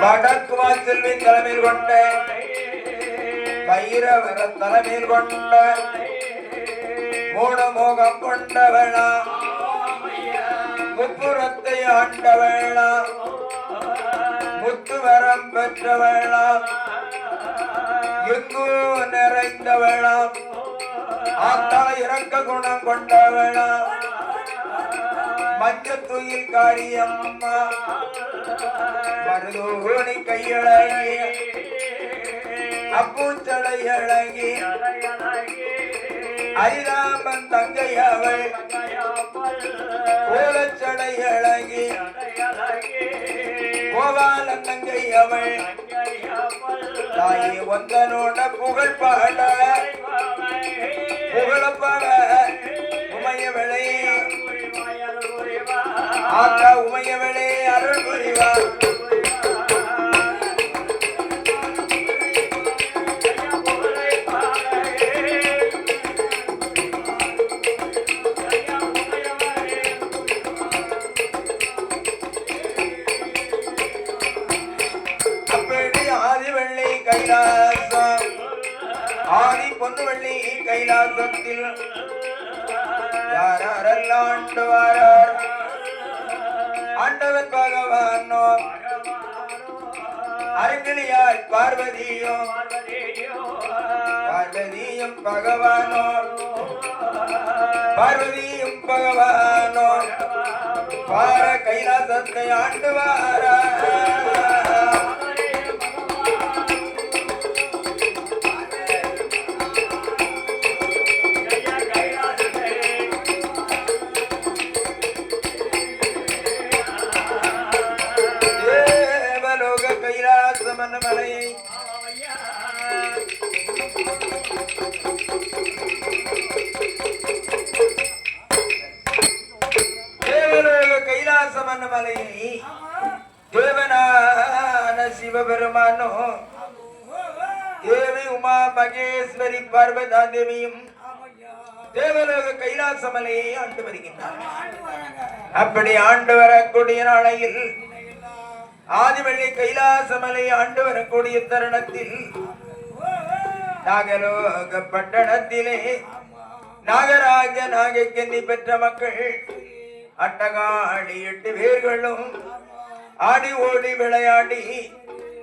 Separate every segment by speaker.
Speaker 1: வடக்குவா செல்வி தலைமையில் கொண்ட பைரவர தலைமையில் கொண்ட மூடமோகம் மோகம் கொண்டவளா முப்புறத்தை ஆண்டவளா முத்துவரம் பெற்றவளா எங்கோ நிறைந்தவளாம் ஆத்தா இறக்க குணம் கொண்டவளா. மஞ்சத்துயில் காரியம்மா மருதோணி கையழகி அப்பூச்சடை அழகி அரிராமன் தங்கை அவள் கோலச்சடை அழகி கோபாலன் தங்கை அவள் தாயே வந்தனோட புகழ் பாட புகழப்பாட ஆக்கா உமையவளே அருள் புரிவார் பகவானோ. அரங்கிலியாய் பார்வதியும். பார்வதியும் பகவானோ. பார்வதியும் பகவானோ. பார கைலாசத்தை ஆண்டுவாரா. தேவலோக கைலாசமன் மலையை கைலாசமன் மலையை தேவனான தேவி உமா மகேஸ்வரி பார்வதா தேவியும் தேவலோக கைலாச மலையை ஆண்டு வருகின்றார் அப்படி ஆண்டு வரக்கூடிய நாளையில் ஆதிவள்ளி கைலாசமலை ஆண்டு வரக்கூடிய தருணத்தில் நாகலோக பட்டணத்திலே நாகராஜ நாகக்கன்னி பெற்ற மக்கள் அட்டகாடி எட்டு பேர்களும் ஆடி ஓடி விளையாடி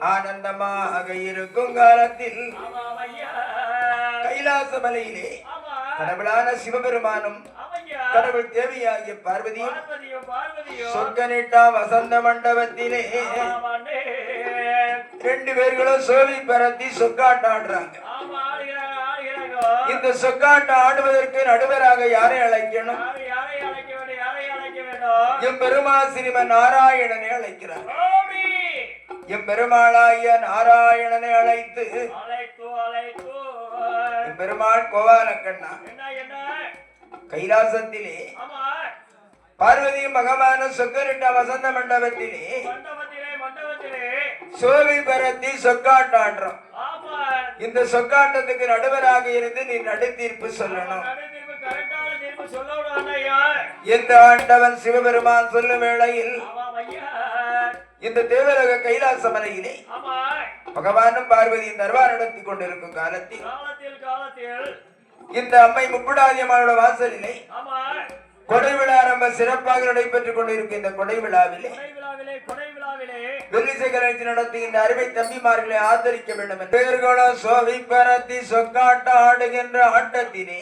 Speaker 1: ஆனந்தமாக இருக்கும் காலத்தில் கைலாசமலையிலே கடவுளான சிவபெருமானும் கடவுள் தேவியாகிய பார்வதியும் சொர்க்கனிட்டா வசந்த மண்டபத்திலே ரெண்டு பேர்களும் சோழி பரத்தி சொக்காட்டாடுறாங்க இந்த சொக்காட்டம் ஆடுவதற்கு நடுவராக யாரை அழைக்கணும்? எம் பெருமா சிறுவன் நாராயணனை அழைக்கிறார். எம் பெருமாளாகிய நாராயணனை அழைத்து பெருமாள் கோபாலக்கண்ணா கைலாசத்திலே பார்வதியும் பகவானும் சொக்கரிட்ட வசந்த மண்டபத்திலே சோவி பரத்தி சொக்காட்டாடுறோம் இந்த சொக்காட்டத்துக்கு நடுவராக இருந்து நீ நடு தீர்ப்பு சொல்லணும் இந்த ஆண்டவன் சிவபெருமான் சொல்லும் வேளையில் இந்த தேவலோக கைலாச மலையிலே பகவானும் பார்வதியும் தர்பார் நடத்தி கொண்டிருக்கும் காலத்தில். இந்த அம்மை முப்புடாதியம்மனோட வாசலிலே கொடை விழா ரொம்ப சிறப்பாக நடைபெற்றுக் கொண்டிருக்கும் இந்த கொடை விழாவிலே நடத்துகின்ற அருமை தம்பிமார்களை ஆதரிக்க வேண்டும் என்று சோவி பரத்தி சொக்காட்ட ஆடுகின்ற ஆட்டத்திலே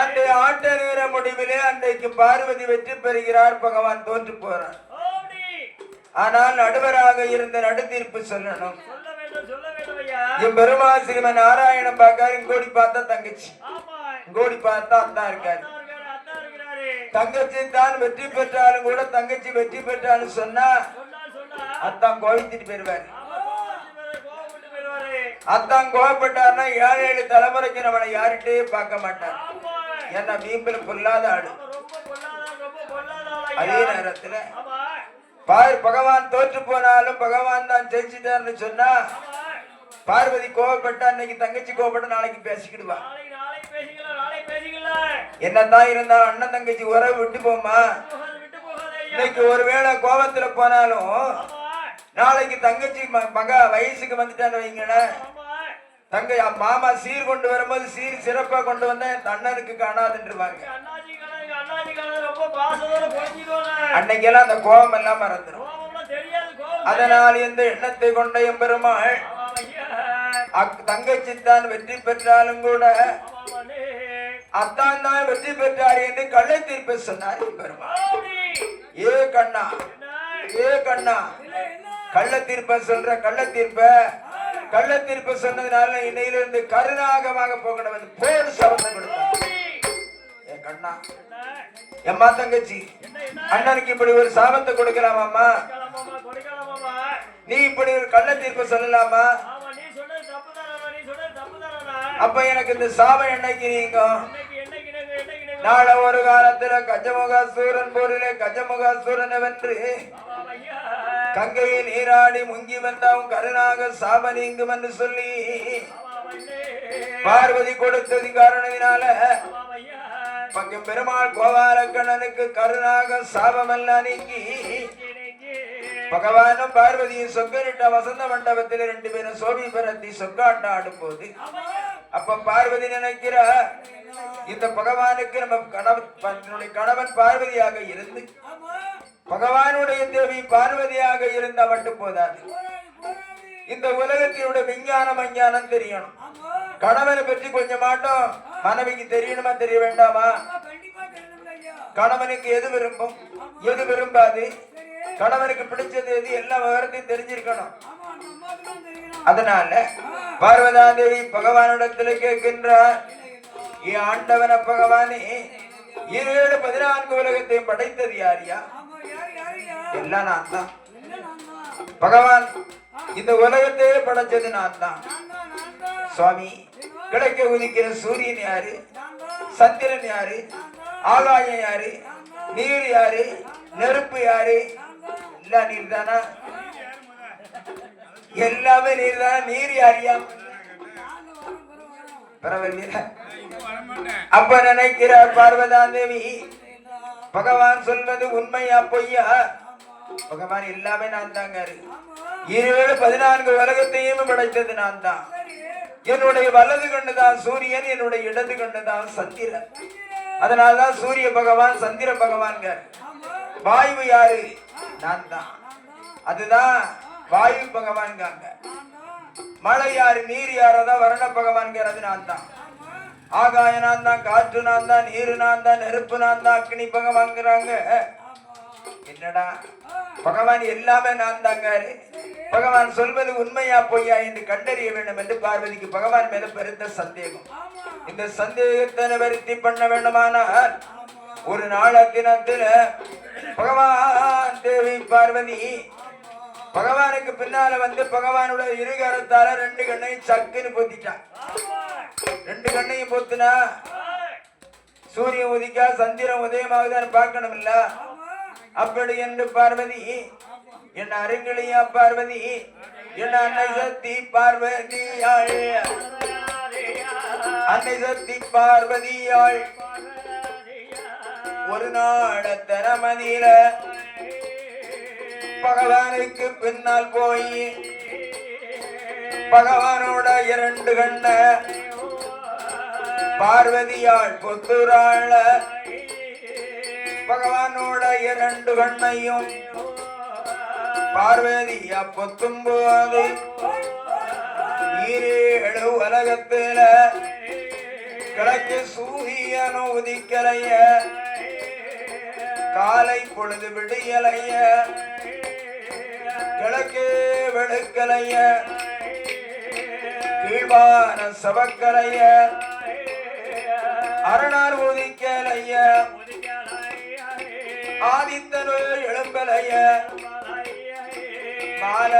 Speaker 1: அந்த ஆட்ட நேர முடிவிலே அன்றைக்கு பார்வதி வெற்றி பெறுகிறார் பகவான் தோற்று போறார். ஆனால் நடுவராக இருந்த நடுத்தீர்ப்பு சொல்லணும். என் பெருமா சிறுவன் நாராயணன் பார்க்காரு இங்கோடி பார்த்தா தங்கச்சி. இங்கோடி பார்த்தா அத்தா இருக்காரு. தங்கச்சி தான் வெற்றி பெற்றாலும் கூட தங்கச்சி வெற்றி பெற்றாலும் சொன்னா அத்தான் கோவித்துட்டு போயிருவாரு. அத்தான் கோவப்பட்டார்னா ஏழு ஏழு தலைமுறைக்கு நம்மளை யார்கிட்டயே பார்க்க மாட்டார். ஏன்னா வீம்பில் பொல்லாத ஆடு அதே நேரத்துல பார் பகவான் தோற்று போனாலும் பகவான் தான் ஜெயிச்சிட்டார்னு சொன்னா பார்வதி கோவப்பட்டா அன்னைக்கு தங்கச்சி கோவப்பட்டு நாளைக்கு பேசிக்கிடுவா. என்னதான் இருந்தாலும் அண்ணன் தங்கச்சி உறவு விட்டு போமா இன்னைக்கு ஒருவேளை கோவத்துல போனாலும் நாளைக்கு தங்கச்சி மக வயசுக்கு வந்துட்டான்னு வைங்களேன்.
Speaker 2: ஆமா.
Speaker 1: தங்கை மாமா சீர் கொண்டு வரும்போது சீர் சிறப்பா கொண்டு வந்தா என் அண்ணனுக்கு காணாதுன்றவாங்க. அன்னைக்கெல்லாம் அந்த கோபம் எல்லாம் மறந்துடும் அதனால் இந்த எண்ணத்தை கொண்ட எம்பெருமாள்? தங்கச்சி தான் வெற்றி பெற்றாலும் கூட அத்தான் தான் வெற்றி பெற்றார் என்று கள்ளை தீர்ப்பு சொன்னார் ஏ கண்ணா ஏ கண்ணா கள்ள தீர்ப்ப சொல்ற கள்ள தீர்ப்ப. கள்ள தீர்ப்பு சொன்னதுனால இன்னையிலிருந்து கருணாகமாக போகணும் போடு சபதம் கொடுத்தார். ஏ கண்ணா எம்மா தங்கச்சி அண்ணனுக்கு இப்படி ஒரு சாபத்தை
Speaker 2: கொடிக்கலாமாமா
Speaker 1: நீ இப்படி ஒரு கள்ள தீர்ப்பு சொல்லலாமா? அப்ப எனக்கு இந்த சாபம் என்னைக்கு நீங்க நாள ஒரு காலத்துல கஜமுகாசூரன் போரிலே கஜமுகாசூரனை வென்று கங்கையை நீராடி முங்கி வந்தாவும் கருணாக சாப நீங்கும் என்று சொல்லி பார்வதி கொடுத்தது காரணத்தினால
Speaker 2: ஆமா
Speaker 1: பெருமாள் கோபாலக்கண்ணனுக்கு கருணாக சாபமெல்லாம் நீங்கி பகவானும் பார்வதியும் சொக்கரிட்ட வசந்த மண்டபத்தில் ரெண்டு பேரும் சோபி பரத்தி சொக்காட்டம்
Speaker 2: போது
Speaker 1: அப்ப பார்வதி நினைக்கிற இந்த பகவானுக்கு நம்ம கணவன் கணவன் பார்வதியாக இருந்து பகவானுடைய தேவி பார்வதியாக இருந்தா மட்டும் போதாது. இந்த உலகத்தினுடைய விஞ்ஞானம் அஞ்ஞானம் தெரியணும். கணவனை பற்றி கொஞ்சம் மாட்டோம். மனைவிக்கு தெரியணுமா தெரிய வேண்டாமா? கணவனுக்கு எது விரும்பும்? எது விரும்பாது? கணவனுக்கு பிடிச்சது எது? எல்லா விவரத்தையும் தெரிஞ்சிருக்கணும். அதனால பார்வதா தேவி பகவானிடத்தில் கேட்கின்றார் ஏ ஆண்டவன பகவானே இருவேழு பதினான்கு உலகத்தையும் படைத்தது யாரியா எல்லாம் நான் தான். பகவான் இந்த உலகத்தையே படைச்சது நான் தான். சுவாமி கிழக்க உதிக்கிற சூரியன் யாரு? சந்திரன் யாரு? ஆகாயம் யாரு? நீர் யாரு? நெருப்பு யாரு? எல்லாம் நீர் தானா எல்லாமே நீர் தான் நீர். யாரியா அப்ப நினைக்கிறார் பார்வதா தேவி பகவான் சொல்வது உண்மையா பொய்யா? பகவான் எல்லாமே நான் தாங்க இருவேழு பதினான்கு உலகத்தையும் படைத்தது நான் தான். என்னுடைய வலது கண்ணுதான் சூரியன் என்னுடைய இடது கண்ணுதான் சந்திரன். அதனால்தான் சூரிய பகவான் சந்திர பகவான்க வாயு யாரு? நான் தான். அதுதான் வாயு பகவான்காங்க மழை யாரு நீர் யாரதான் வருண பகவான்கிறது நான் தான் ஆகாய நான் தான் காற்று நான் தான் நீரு நான் தான் நெருப்பு நான் தான் அக்னி பகவான்கிறாங்க. என்னடா? பகவான் எல்லாமே நான் தாங்காரு பகவான் சொல்வது உண்மையா பொய்யா என்று கண்டறிய வேண்டும் என்று பார்வதிக்கு பகவான் மேல பெருத்த சந்தேகம். இந்த சந்தேகத்தை நிவர்த்தி பண்ண வேண்டுமானால் ஒரு நாள தினத்துல பகவான் தேவி பார்வதி பகவானுக்கு பின்னால வந்து பகவானோட இருகரத்தால ரெண்டு கண்ணையும் சக்குன்னு பொத்திட்டான் ரெண்டு கண்ணையும் பொத்துனா சூரியன் உதிக்கா சந்திரன் உதயமாகுதான்னு பார்க்கணும் இல்ல அப்படி என்று பார்வதி என் அருங்கிலியா பார்வதி என்ன அன்னை சக்தி பார்வதியாள். அன்னை சக்தி பார்வதியாள். ஒரு நாடத்தர தரமதியில பகவானுக்கு பின்னால் போய் பகவானோட இரண்டு கண்ண பார்வதியாள் பொத்துராள பகவானோட இரண்டு கண்ணையும் பார்வதியா பொத்தும் போது ஈரேழு உலகத்தில கிழக்கு சூரியனு உதிக்கலைய காலை பொழுது விடியலைய விளக்கு விளக்கலைய. கீழ்வான சபக்கலைய அரணார் உதிக்கலைய. ஆதித்தனு எழும்பலைய. மால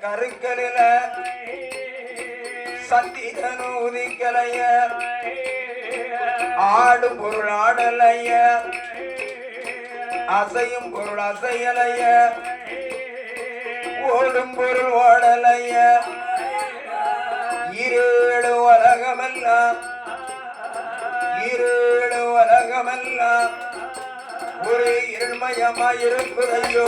Speaker 1: கருக்கலில. சந்திரனு உதிக்கலைய. ஆடும் பொருள் ஆடலைய. அசையும் பொருள் அசையலைய. ஓடும் பொருள் வாடலைய. ஈரேழு உலகமெல்லாம் ஈரேழு உலகமெல்லாம் ஒரு இருள்மயமாயிருப்பதையோ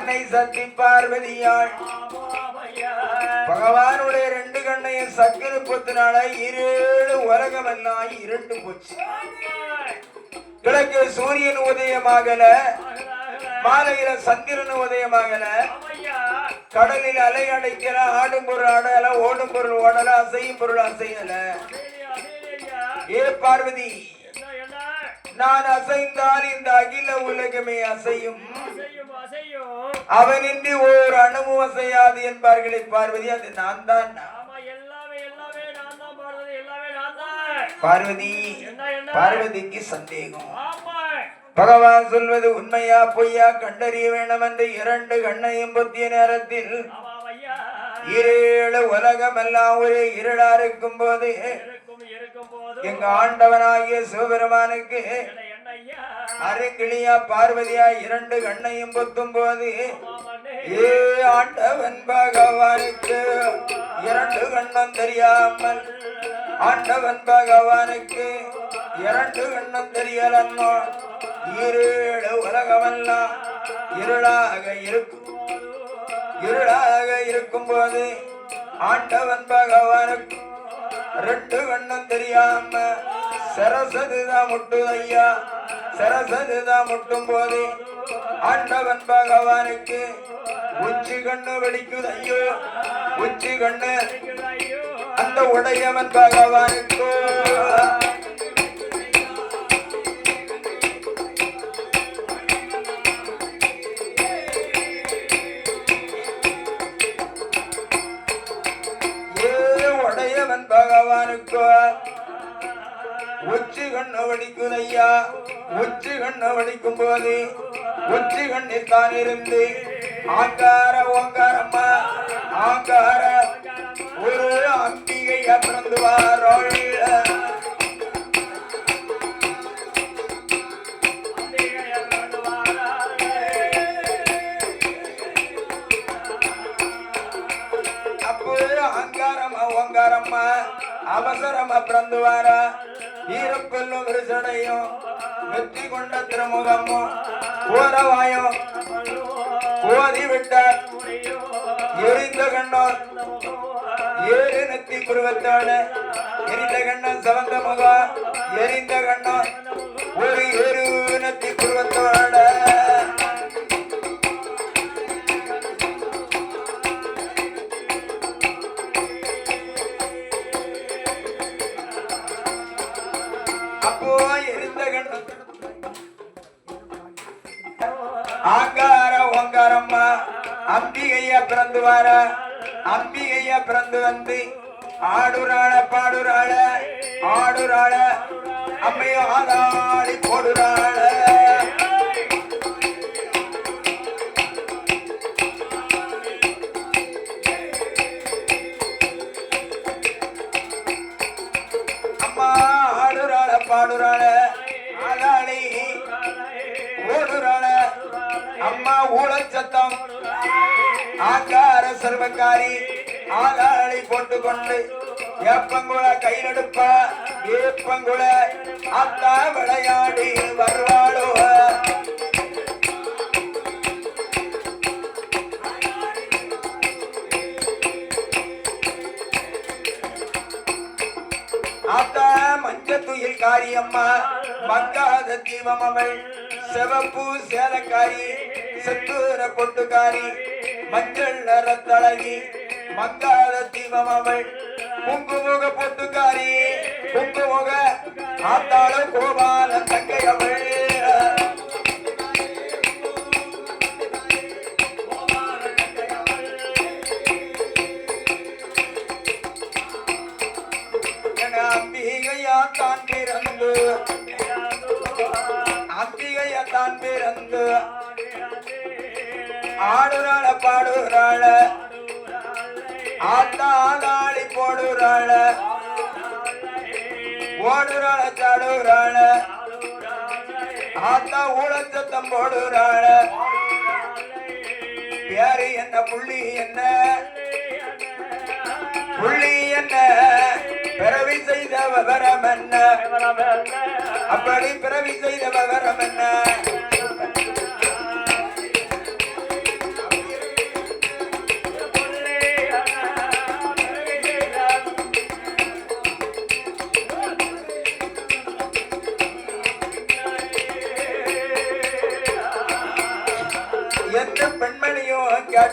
Speaker 1: தன்னை சக்தி பார்வதியாள் பகவானுடைய ரெண்டு கண்ணையும் சக்கர பொத்தினால உலகம் எல்லாம் இரண்டு போச்சு. கிழக்கு சூரியன் உதயமாகல மாலையில சந்திரன் உதயமாகல கடலில் அலை அடைக்கல ஆடும் பொருள் ஆடல ஓடும் பொருள் ஓடல அசையும் பொருள் அசையல. ஏ பார்வதி நான் அசைந்தால் இந்த அகில உலகமே அசையும். அவனின்றி ஓர் அணுவும் அசையாது என்பார்களே பார்வதி அது நான் தான் பார்வதி பார்வதிக்கு சந்தேகம். பகவான் சொல்வது உண்மையா பொய்யா? கண்டறிய வேண்டும் என்று இரண்டு கண்ணையும் பொத்திய நேரத்தில் இருளு உலகமெல்லாம் ஒரே இருளா இருக்கும் போது எங்க ஆண்டவனாகிய சிவபெருமானுக்கு அருங்கிளியா பார்வதியா இரண்டு கண்ணையும் பொத்தும் போது ஏ ஆண்டவன் பகவானுக்கு இரண்டு கண்ணம் தெரியாமல் ஆண்டவன் பகவானுக்கு இரண்டு கண்ணம் தெரியலன்னோ இருளு உலகமெல்லாம் இருளாக இருக்கும். இருளாக இருக்கும் போது ஆண்டவன் பகவானுக்கு ரெட்டு கண்ணம் தெரியாம சரசதுதான் முட்டுதையா? சரசதுதான் முட்டும் போது ஆண்டவன் பகவானுக்கு உச்சி கண்ணு வெடிக்குது ஐயோ உச்சி கண்ணு. அந்த உடையவன் பகவானுக்கு. வடிக்கும் ஒற்றி உச்சி கண்ணில் தான் இருந்து ஆங்கார ஓங்காரம்மா ஆங்கார ஒரு அம்பிகை பிறந்து வாரோள் வெற்றி கோரவாயும் கோதி விட்டார். எரிந்த கண்ணோர். ஏழு நெத்தி புருவத்தோட எரிந்த கண்ணன் சவந்த முகம் எரிந்த கண்ணோர் ஆடுறாள அம்மையோ ஆடாடி போடுறாள. அம்மா ஆடுறாள பாடுறாள. ஆதாடி ஓடுறாள. அம்மா ஊழல் ஆங்கார சர்வக்காரி. ஆதாளை போட்டுக்கொண்டு ஏப்பங்குள கையிலெடுப்ப ஏப்பங்குள அத்தா விளையாடி வருவாளோ? ஆத்தா மஞ்ச துயில் காரியம்மா மங்காத தீபம் அவள் செவப்பு சேலக்காரி செத்தூர கொட்டுக்காரி மஞ்சள் நிறத்தழகி மங்காத தீபம் அவள் குங்குமுக பொட்டுக்காரி. குங்குமுக ஆத்தாள கோபால தங்கை தான் பிறந்து? அம்பிகையா தான் பிறந்து? ஆடுறாள பாடுறாள. ஆத்தாளாளி போடுறாள. ஓடுறாள சாடுறாள ஆத்தா ஊழச்சத்தம் போடுறாள. பேரு என்ன புள்ளி என்ன? புள்ளி என்ன? பிறவி செய்த விவரம் என்ன? அப்படி பிறவி செய்த விவரம் என்ன?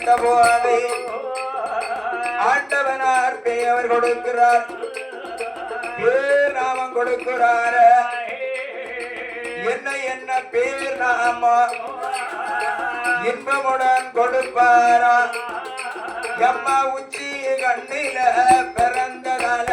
Speaker 1: பெண்மணியும் கேட்டபோது ஆண்டவனார் பெயர் கொடுக்கிறார். பேர் நாமம் என்ன என்ன பேர் நாம? இன்பமுடன் கொடுப்பாரா? எம்மா உச்சி கண்ணில பிறந்ததால.